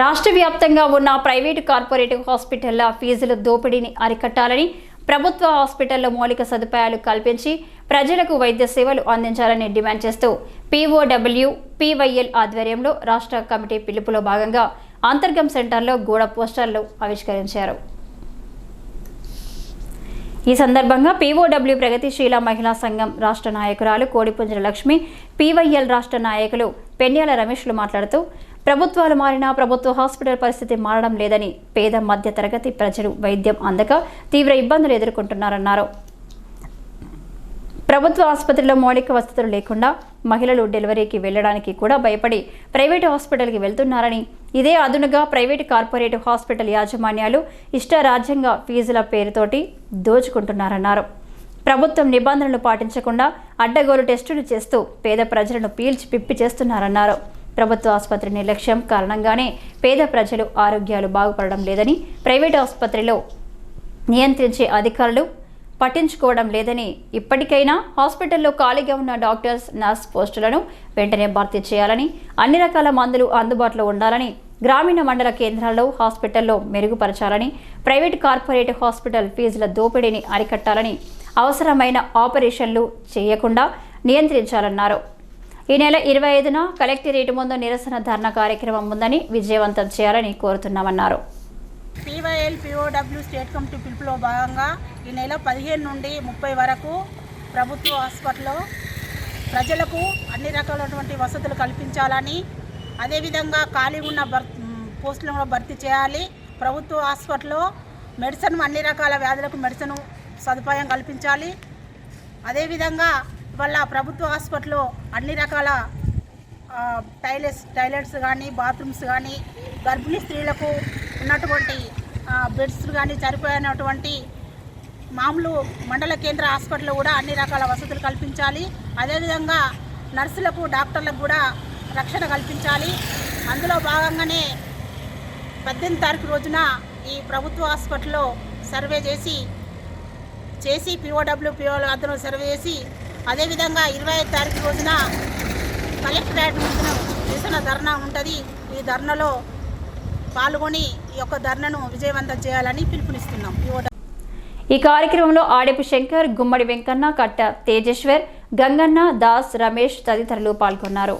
రాష్ట్ర వ్యాప్తంగా ఉన్న ప్రైవేటు కార్పొరేట్ హాస్పిటళ్ళ ఫీజుల దోపిడీని అరికట్టాలని ప్రభుత్వ హాస్పిటల్లో మౌలిక సదుపాయాలు కల్పించి ప్రజలకు వైద్య సేవలు అందించాలని డిమాండ్ చేస్తూ పీఓడబ్ల్యూ పీవైఎల్ ఆధ్వర్యంలో రాష్ట్ర కమిటీ పిలుపులో భాగంగా అంతర్గం సెంటర్లో గోడ పోస్టర్లు ఆవిష్కరించారు. ఈ సందర్భంగా పీఓడబ్ల్యూ ప్రగతిశీల మహిళా సంఘం రాష్ట్ర నాయకురాలు కోడిపుంజల లక్ష్మి పీవైఎల్ రాష్ట్ర నాయకులు పెన్యాల రమేష్లు మాట్లాడుతూ ప్రభుత్వాలు మారినా ప్రభుత్వ హాస్పిటల్ పరిస్థితి మారడం లేదని పేద మధ్య తరగతి ప్రజలు వైద్యం అందక తీవ్ర ఇబ్బందులు ఎదుర్కొంటున్నారన్నారు. ప్రభుత్వ ఆసుపత్రిలో మౌలిక వసతులు లేకుండా మహిళలు డెలివరీకి వెళ్ళడానికి కూడా భయపడి ప్రైవేటు హాస్పిటల్కి వెళ్తున్నారని ఇదే అదునుగా ప్రైవేటు కార్పొరేట్ హాస్పిటల్ యాజమాన్యాలు ఇష్టారాజ్యంగా ఫీజుల పేరుతోటి దోచుకుంటున్నారన్నారు. ప్రభుత్వం నిబంధనలు పాటించకుండా అడ్డగోలు టెస్టులు చేస్తూ పేద ప్రజలను పీల్చి పిప్పి చేస్తున్నారన్నారు. ప్రభుత్వ ఆసుపత్రి నిర్లక్ష్యం కారణంగానే పేద ప్రజలు ఆరోగ్యాలు బాగుపడడం లేదని ప్రైవేట్ ఆసుపత్రిలో నియంత్రించే అధికారులు పట్టించుకోవడం లేదని ఇప్పటికైనా హాస్పిటల్లో ఖాళీగా ఉన్న డాక్టర్స్ నర్స్ పోస్టులను వెంటనే భర్తీ చేయాలని అన్ని రకాల మందులు అందుబాటులో ఉండాలని గ్రామీణ మండల కేంద్రాల్లో హాస్పిటల్లో మెరుగుపరచాలని ప్రైవేట్ కార్పొరేట్ హాస్పిటల్ ఫీజుల దోపిడీని అరికట్టాలని అవసరమైన ఆపరేషన్లు చేయకుండా నియంత్రించాలన్నారు. ఈ నెల ఇరవై ఐదున కలెక్టరేట్ ముందు నిరసన ధర్నా కార్యక్రమం ఉందని విజయవంతం చేయాలని కోరుతున్నామన్నారు. పీవైఎల్ పిఓడబ్ల్యూ స్టేట్ కమిటీ పిలుపులో భాగంగా ఈ నెల పదిహేను నుండి ముప్పై వరకు ప్రభుత్వ హాస్పిటల్లో ప్రజలకు అన్ని రకాలైనటువంటి వసతులు కల్పించాలని అదేవిధంగా ఖాళీ ఉన్న భర్ పోస్టులను కూడా భర్తీ చేయాలి. ప్రభుత్వ హాస్పిటల్లో మెడిసిన్ అన్ని రకాల వ్యాధులకు మెడిసిన్ సదుపాయం కల్పించాలి. అదేవిధంగా వల్ల ప్రభుత్వ హాస్పిటల్లో అన్ని రకాల టైలెట్స్ టైలెట్స్ కానీ బాత్రూమ్స్ కానీ గర్భిణీ స్త్రీలకు ఉన్నటువంటి బెడ్స్ కానీ సరిపోయినటువంటి మామూలు మండల కేంద్ర హాస్పిటల్లో కూడా అన్ని రకాల వసతులు కల్పించాలి. అదేవిధంగా నర్సులకు డాక్టర్లకు కూడా రక్షణ కల్పించాలి. అందులో భాగంగానే పద్దెనిమిది తారీఖు రోజున ఈ ప్రభుత్వ హాస్పిటల్లో సర్వే చేసి చేసి పిఓడబ్ల్యూ పిఓ అతను సర్వే చేసి అదేవిధంగా ఇరవై ఐదు తారీఖు రోజున కలెక్టరేట్ ముందున నిరసన ధర్నా ఉంటుంది. ఈ ధర్నాలో పాల్గొని ఈ యొక్క ధర్నను విజయవంతం చేయాలని పిలుపునిస్తున్నాం. ఈ కార్యక్రమంలో ఆడేపు శంకర్ గుమ్మడి వెంకన్న కట్ట తేజేశ్వర్ గంగన్న దాస్ రమేష్ తదితరులు పాల్గొన్నారు.